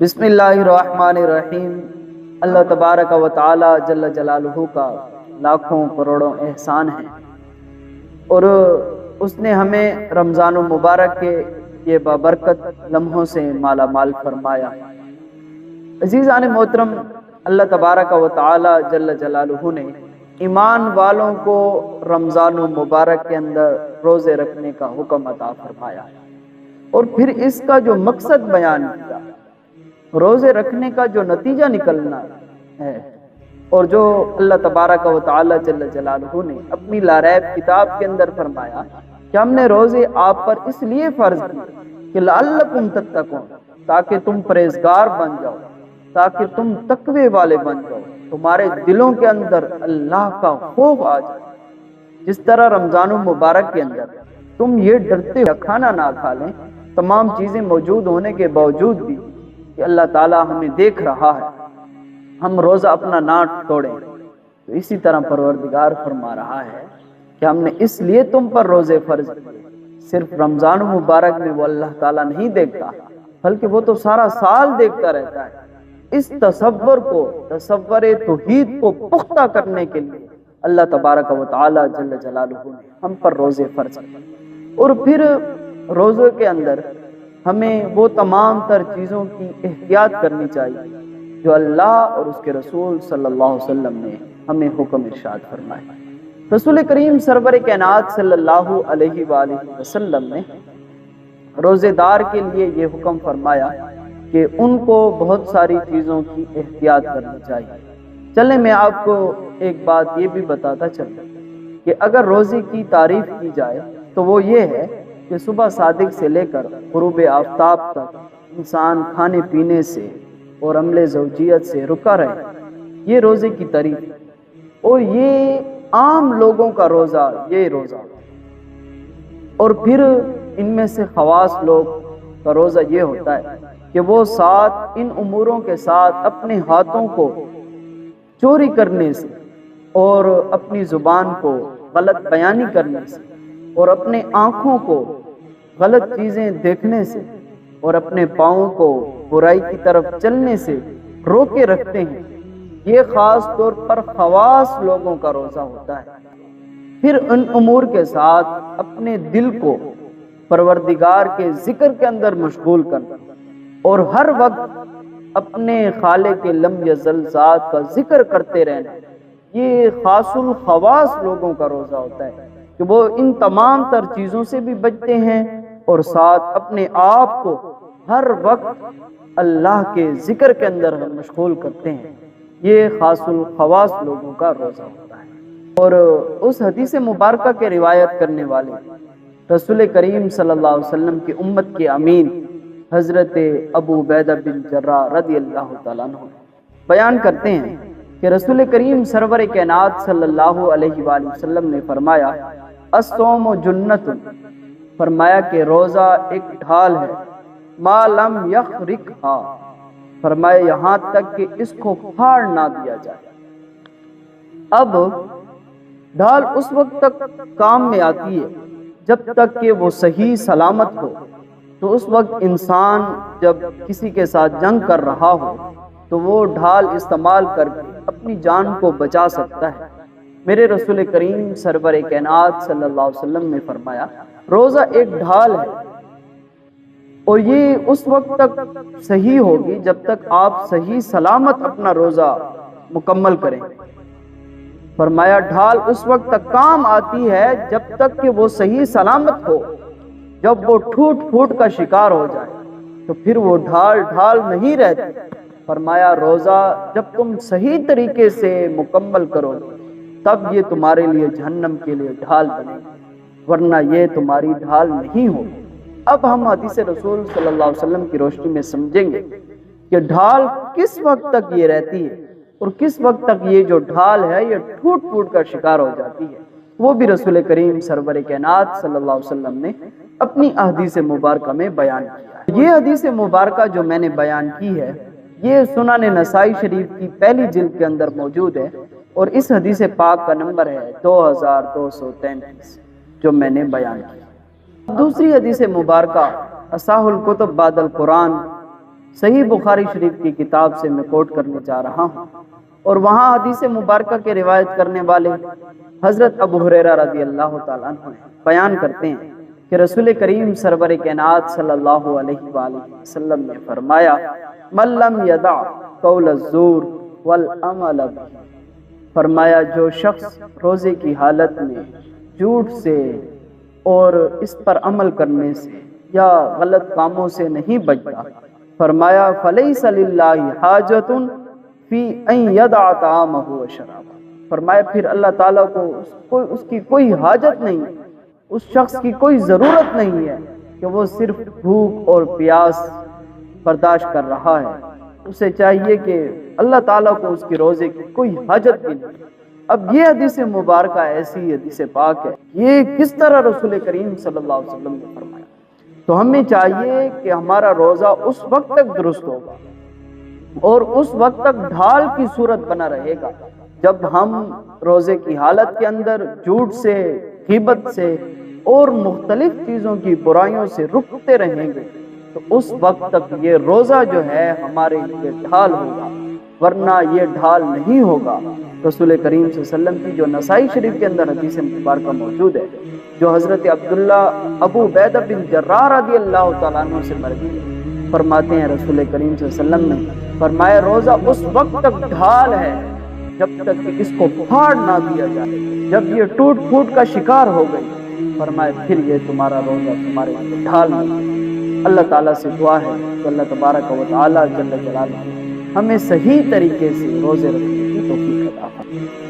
بسم اللہ الرحمن الرحیم۔ اللہ تبارک و تعالی جل جلالہ کا لاکھوں کروڑوں احسان ہے۔ اور اس نے ہمیں رمضان و مبارک کے یہ بابرکت لمحوں سے مالا مال فرمایا۔ عزیزان محترم، اللہ تبارک و تعالی جل جلالہ نے ایمان والوں کو رمضان و مبارک کے اندر روزے رکھنے کا حکم عطا فرمایا۔ اور پھر اس کا جو مقصد بیان کیا روزے رکھنے کا جو نتیجہ نکلنا ہے اور جو اللہ تبارک و تعالی جل جلالہ نے اپنی لاریب کتاب کے اندر فرمایا کہ ہم نے روزے آپ پر اس لیے فرض کیے کہ لعلکم تتقون، تاکہ تم پرہیزگار بن جاؤ، تاکہ تم تقوی والے بن جاؤ، تمہارے دلوں کے اندر اللہ کا خوف آ جائے۔ جس طرح رمضان المبارک کے اندر تم یہ ڈرتے ہوئے کھانا نہ کھا لیں، تمام چیزیں موجود ہونے کے باوجود بھی کہ اللہ تعالیٰ ہمیں دیکھ رہا ہے۔ ہم روزہ اپنا ناٹ توڑیں۔ تو اسی طرح پروردگار فرما رہا ہے کہ ہم نے اس لیے تم پر روزے فرض کیے۔ صرف رمضان مبارک میں وہ اللہ تعالیٰ نہیں دیکھتا، بلکہ وہ تو سارا سال دیکھتا رہتا ہے۔ اس تصور کو، تصور توحید کو پختہ کرنے کے لیے اللہ تبارک و تعالی جل جلالہ نے ہم پر روزے فرض کیے۔ اور پھر روزے کے اندر ہمیں وہ تمام تر چیزوں کی احتیاط کرنی چاہیے جو اللہ اور اس کے رسول صلی اللہ علیہ وسلم نے ہمیں حکم ارشاد فرمایا رسول کریم سرور کائنات صلی اللہ علیہ وآلہ وسلم نے روزے دار کے لیے یہ حکم فرمایا کہ ان کو بہت ساری چیزوں کی احتیاط کرنی چاہیے۔ چلیں میں آپ کو ایک بات یہ بھی بتاتا چلتا کہ اگر روزے کی تعریف کی جائے تو وہ یہ ہے کہ صبح صادق سے لے کر غروب آفتاب تک انسان کھانے پینے سے اور عمل زوجیت سے رکا رہے۔ یہ روزے کی تعریف اور یہ عام لوگوں کا روزہ یہ روزہ۔ اور پھر ان میں سے خواص لوگ کا روزہ یہ ہوتا ہے کہ وہ ساتھ ان اموروں کے ساتھ اپنے ہاتھوں کو چوری کرنے سے اور اپنی زبان کو غلط بیانی کرنے سے۔ اور اپنے آنکھوں کو غلط چیزیں دیکھنے سے اور اپنے پاؤں کو برائی کی طرف چلنے سے روکے رکھتے ہیں۔ یہ خاص طور پر خواص لوگوں کا روزہ ہوتا ہے۔ پھر ان امور کے ساتھ اپنے دل کو پروردگار کے ذکر کے اندر مشغول کرنا اور ہر وقت اپنے خالے کے لم ذات کا ذکر کرتے رہنا، یہ خاص الخواص لوگوں کا روزہ ہوتا ہے۔ کہ وہ ان تمام تر چیزوں سے بھی بچتے ہیں اور ساتھ اپنے آپ کو ہر وقت اللہ کے ذکر کے اندر مشغول کرتے ہیں۔ یہ خاص الخواص لوگوں کا روزہ ہوتا ہے۔ اور اس حدیث مبارکہ کے روایت کرنے والے رسول کریم صلی اللہ علیہ وسلم کی امت کے امین حضرت ابو بیدہ بن جرہ رضی اللہ تعالیٰ عنہ بیان کرتے ہیں کہ رسول کریم سرور کائنات صلی اللہ علیہ وآلہ وسلم نے فرمایا، الصوم جنت۔ فرمایا کہ روزہ ایک ڈھال ہے۔ ما لم یخرقھا۔ فرمایا یہاں تک کہ اس کو پھاڑ نہ دیا جائے۔ اب ڈھال اس وقت تک کام میں آتی ہے، جب تک کہ وہ صحیح سلامت ہو۔ تو اس وقت انسان جب کسی کے ساتھ جنگ کر رہا ہو، تو وہ ڈھال استعمال کر کے اپنی جان کو بچا سکتا ہے۔ میرے رسول کریم سرور کائنات صلی اللہ علیہ وسلم نے فرمایا، روزہ ایک ڈھال ہے۔ اور یہ اس وقت تک صحیح ہوگی جب تک آپ صحیح سلامت اپنا روزہ مکمل کریں۔ فرمایا، ڈھال اس وقت تک کام آتی ہے جب تک کہ وہ صحیح سلامت ہو، جب وہ ٹھوٹ پھوٹ کا شکار ہو جائے۔ تو پھر وہ ڈھال ڈھال نہیں رہتی۔ فرمایا، روزہ جب تم صحیح طریقے سے مکمل کرو، تب یہ تمہارے لیے جہنم کے لیے ڈھال بنے ورنہ یہ تمہاری ڈھال نہیں ہو اب ہم حدیث رسول صلی اللہ علیہ وسلم کی روشنی میں سمجھیں گے کہ ڈھال کس وقت تک یہ رہتی ہے اور کس وقت تک یہ جو ڈھال ہے، یہ ٹوٹ پھوٹ کا شکار ہو جاتی ہے۔ وہ بھی رسول کریم سرور کائنات صلی اللہ علیہ وسلم نے اپنی حدیث مبارکہ میں بیان کیا۔ یہ حدیث مبارکہ جو میں نے بیان کی ہے یہ سنن نسائی شریف کی پہلی جلد کے اندر موجود ہے اور اس حدیث پاک کا نمبر ہے دو ہزار دو سو تینتیس، جو میں نے بیان کیا دوسری حدیث مبارکہ اصاح القتب بعد القرآن، صحیح بخاری شریف کی کتاب سے میں کوٹ کرنے جا رہا ہوں۔ اور وہاں حدیث مبارکہ کے روایت کرنے والے حضرت ابو حریرہ رضی اللہ تعالیٰ عنہ بیان کرتے ہیں کہ رسول کریم سرور کائنات صلی اللہ علیہ وآلہ وسلم نے فرمایا من لم یدع قول الزور والعمل فرمایا جو شخص روزے کی حالت میں جھوٹ سے اور اس پر عمل کرنے سے یا غلط کاموں سے نہیں بچتا۔ فرمایا فلیس للہ حاجت فی ان یدع طعامہ و شرابہ۔ فرمایا پھر اللہ تعالیٰ کو اس, کو اس کی کوئی حاجت نہیں اس شخص کی کوئی ضرورت نہیں ہے کہ وہ صرف بھوک اور پیاس برداشت کر رہا ہے۔ اسے چاہیے کہ اللہ تعالیٰ کو اس کی روزے کی کوئی حاجت بھی نہیں۔ اب یہ حدیث مبارکہ ایسی حدیث پاک ہے۔ یہ کس طرح رسول کریم صلی اللہ علیہ وسلم نے فرمایا؟ تو ہمیں چاہیے کہ ہمارا روزہ اس وقت تک درست ہوگا اور اس وقت تک ڈھال کی صورت بنا رہے گا۔ جب ہم روزے کی حالت کے اندر، جھوٹ سے، غیبت سے اور مختلف چیزوں کی برائیوں سے رکتے رہیں گے تو اس وقت تک یہ روزہ جو ہے ہمارے لیے ڈھال ہوگا، ورنہ یہ ڈھال نہیں ہوگا۔ رسول کریم صلی اللہ علیہ وسلم کی جو نسائی شریف کے اندر حدیث مبارکہ موجود ہے، جو حضرت عبداللہ ابو بیدہ بن جرار رضی اللہ تعالیٰ عنہ سے مرگی فرماتے ہیں رسول کریم صلی اللہ علیہ وسلم نے، فرمایا روزہ اس وقت تک ڈھال ہے جب تک کہ اس کو پھاڑ نہ دیا جائے۔ جب یہ ٹوٹ پھوٹ کا شکار ہو گئی، فرمایا پھر یہ تمہارا روزہ تمہارے ڈھال نہیں اللہ تعالیٰ سے دعا ہے کہ اللہ تبارک و تعالیٰ جل جلالہ ہمیں صحیح طریقے سے روزے رکھنے کی توفیق عطا فرمائے۔